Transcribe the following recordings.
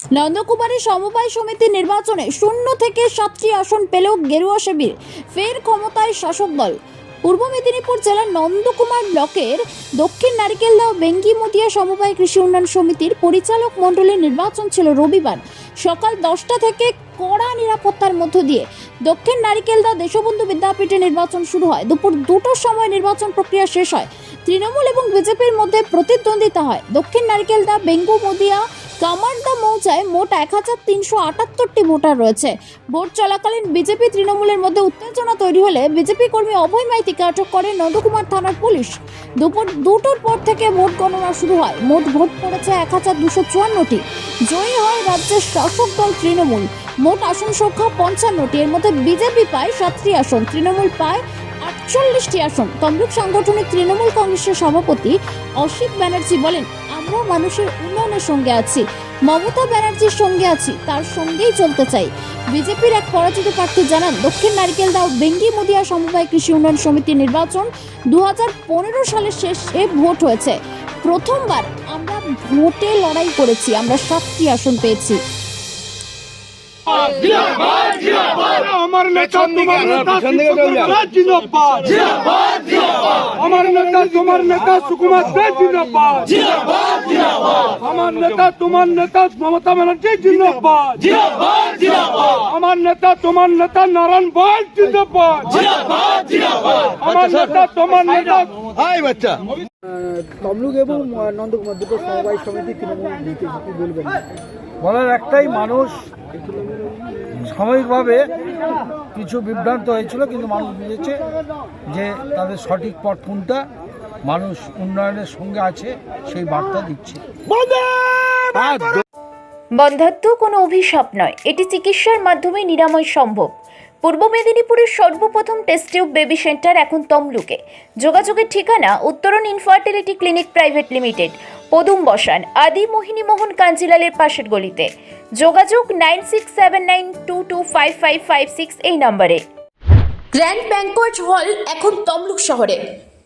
নন্দকুমারের সমবায় সমিতির নির্বাচনে শূন্য থেকে সাতটি আসন পেল গেরুয়া শিবির, ফের ক্ষমতায় শাসক দল। পূর্ব মেদিনীপুর জেলার নন্দকুমার ব্লকের দক্ষিণ নারিকেলদা বেঙ্গিমতিয়া সমবায় কৃষি উন্নয়ন সমিতির পরিচালক মণ্ডলীর নির্বাচন ছিল রবিবার সকাল দশটা থেকে কড়া নিরাপত্তার মধ্য দিয়ে। দক্ষিণ নারিকেলদা দেশবন্ধু বিদ্যাপীঠে নির্বাচন শুরু হয়। দুপুর দুটোর সময় নির্বাচন প্রক্রিয়া শেষ হয়। তৃণমূল এবং বিজেপির মধ্যে প্রতিদ্বন্দ্বিতা হয়। দক্ষিণ নারিকেলদা বেঙ্গু মদিয়া কামারদা মৌজায় মোট এক হাজার তিনশো আটাত্তরটি ভোটার রয়েছে। ভোট চলাকালীন বিজেপি তৃণমূলের মধ্যে উত্তেজনা তৈরি হলে বিজেপি কর্মী অভয় মাইতিকে আটক করে নন্দকুমার থানার পুলিশ। দুপুর দুটোর পর থেকে ভোট গণনা শুরু হয়। মোট ভোট পড়েছে এক হাজার দুশো চুয়ান্নটি। জয়ী হয় রাজ্যের শাসক দল তৃণমূল। মোট আসন সংখ্যা পঞ্চান্নটি। এর মধ্যে বিজেপি পায় সাতটি আসন, তৃণমূল পায় আটচল্লিশটি আসন। তমলুক সাংগঠনিক তৃণমূল কংগ্রেসের সভাপতি অসিত ব্যানার্জি বলেন আমরা মানুষের উন্নয়নের সঙ্গে আছি। মমতা ব্যানার্জির সঙ্গে আছি তার সঙ্গেই চলতে চাই। বিজেপির এক পরাজিত প্রার্থী জানান দক্ষিণ নারিকেলদা ও বেঙ্গি মুদিয়া সমবায় কৃষি উন্নয়ন সমিতির নির্বাচন দু সালের শেষে ভোট হয়েছে। প্রথমবার আমরা ভোটে লড়াই করেছি আমরা সাতটি আসন পেয়েছি। আমার নেতা তোমার নেতা সুকুমার জিন্দাবাদ আমার নেতা তোমার নেতা সুকুমার জিন্দাবাদ আমার নেতা তোমার নেতা মমতা ব্যানার্জি জিন্দাবাদ। আমার নেতা তোমার নেতা নারায়ণ ভাই জিন্দাবাদ। আমার নেতা তোমার নেতা তমলুক এবং নন্দকুমার দুটো সমবায় সমিতি তৃণমূল কি বলবেন? বলার একটাই মানুষ সাময়িকভাবে কিছু বিভ্রান্ত হয়েছিল কিন্তু মানুষ বুঝেছে যে তাদের সঠিক পথ কোনটা। মানুষ উন্নয়নের সঙ্গে আছে সেই বার্তা দিচ্ছে। বন্ধাত্ম কোনো অভিশাপ নয় এটি চিকিৎসার মাধ্যমে নিরাময় সম্ভব। পূর্ব মেদিনীপুরের সর্বপ্রথম টেস্ট টিউব বেবি সেন্টার এখন তমলুকে। যোগাযোগের ঠিকানা উত্তরণ ইনফার্টিলিটি ক্লিনিক প্রাইভেট লিমিটেড পদুম বসান আদি মোহিনী মোহন কাঞ্জিলালের পাশের গলিতে। যোগাযোগ nine six seven nine two two five five five six এই নম্বরে। গ্র্যান্ড ব্যাংকোয়েট হল এখন তমলুক শহরে।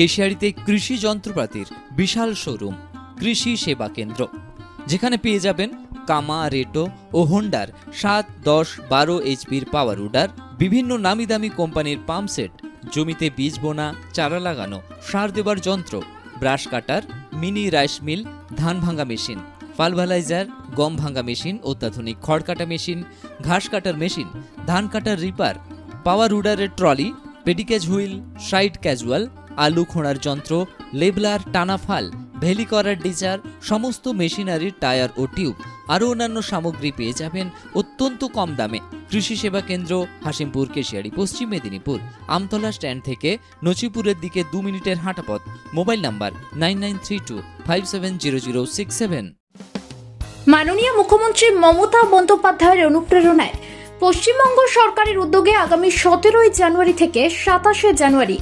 কেশিয়ারিতে কৃষি যন্ত্রপাতির বিশাল শোরুম, কৃষি সেবা কেন্দ্র। যেখানে পেয়ে যাবেন কামা, রেটো ও হোন্ডার সাত, দশ, বারো এইচপির পাওয়ার উডার বিভিন্ন নামি দামি কোম্পানির পাম্প সেট, জমিতে বীজ বোনা, চারা লাগানো, সার দেবার যন্ত্র, brush cutter, mini rice mill, ধান ভাঙা মেশিন পালভালাইজার গম ভাঙা মেশিন, অত্যাধুনিক খড় কাটা মেশিন, ঘাস কাটার মেশিন, ধান কাটার রিপার, পাওয়ার উডারের ট্রলি পেডিকেজ হুইল, সাইড ক্যাজুয়াল আলু খোঁড়ার যন্ত্র, লেবলার টানা ফাল ভেলি করার ডিজার, সমস্ত মেশিনারির টায়ার ও টিউব আরও অন্যান্য সামগ্রী পেয়ে যাবেন অত্যন্ত কম দামে। কৃষি সেবা কেন্দ্র হাসিমপুর কেশিয়ারি, পশ্চিম মেদিনীপুর। আমতলা স্ট্যান্ড থেকে নচিপুরের দিকে দু মিনিটের হাঁটাপথ। Mobile number nine nine three two five seven zero zero six seven. মাননীয় মুখ্যমন্ত্রী মমতা বন্দ্যোপাধ্যায়ের অনুপ্রেরণায় পশ্চিমবঙ্গ সরকারের উদ্যোগে আগামী সতেরোই জানুয়ারি থেকে সাতাশে জানুয়ারি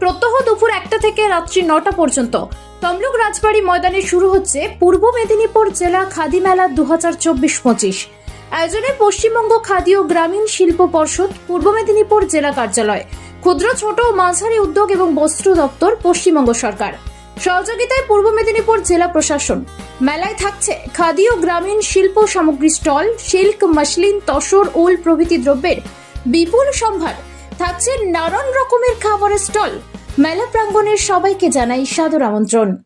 প্রত্যহ দুপুর একটা থেকে রাত্রি নটা পর্যন্ত। তমলুক রাজবাড়ি ময়দানে শুরু হচ্ছে পূর্ব মেদিনীপুর জেলা খাদি মেলা দু হাজার চব্বিশ পঁচিশ। আয়োজনে পশ্চিমবঙ্গ খাদি ও গ্রামীণ শিল্প পর্ষদ, পূর্ব মেদিনীপুর জেলা কার্যালয়, ক্ষুদ্র, ছোট ও মাঝারি উদ্যোগ এবং বস্ত্র দপ্তর, পশ্চিমবঙ্গ সরকার। সহযোগিতায় পূর্ব মেদিনীপুর জেলা প্রশাসন। মেলায় থাকছে খাদি ও গ্রামীণ শিল্প সামগ্রী স্টল, সিল্ক, মাসলিন, তসর, উল প্রভৃতি দ্রব্যের বিপুল সম্ভার। থাকছে নানান রকমের খাবারের স্টল। মেলা প্রাঙ্গণের সবাইকে জানাই সাদর আমন্ত্রণ।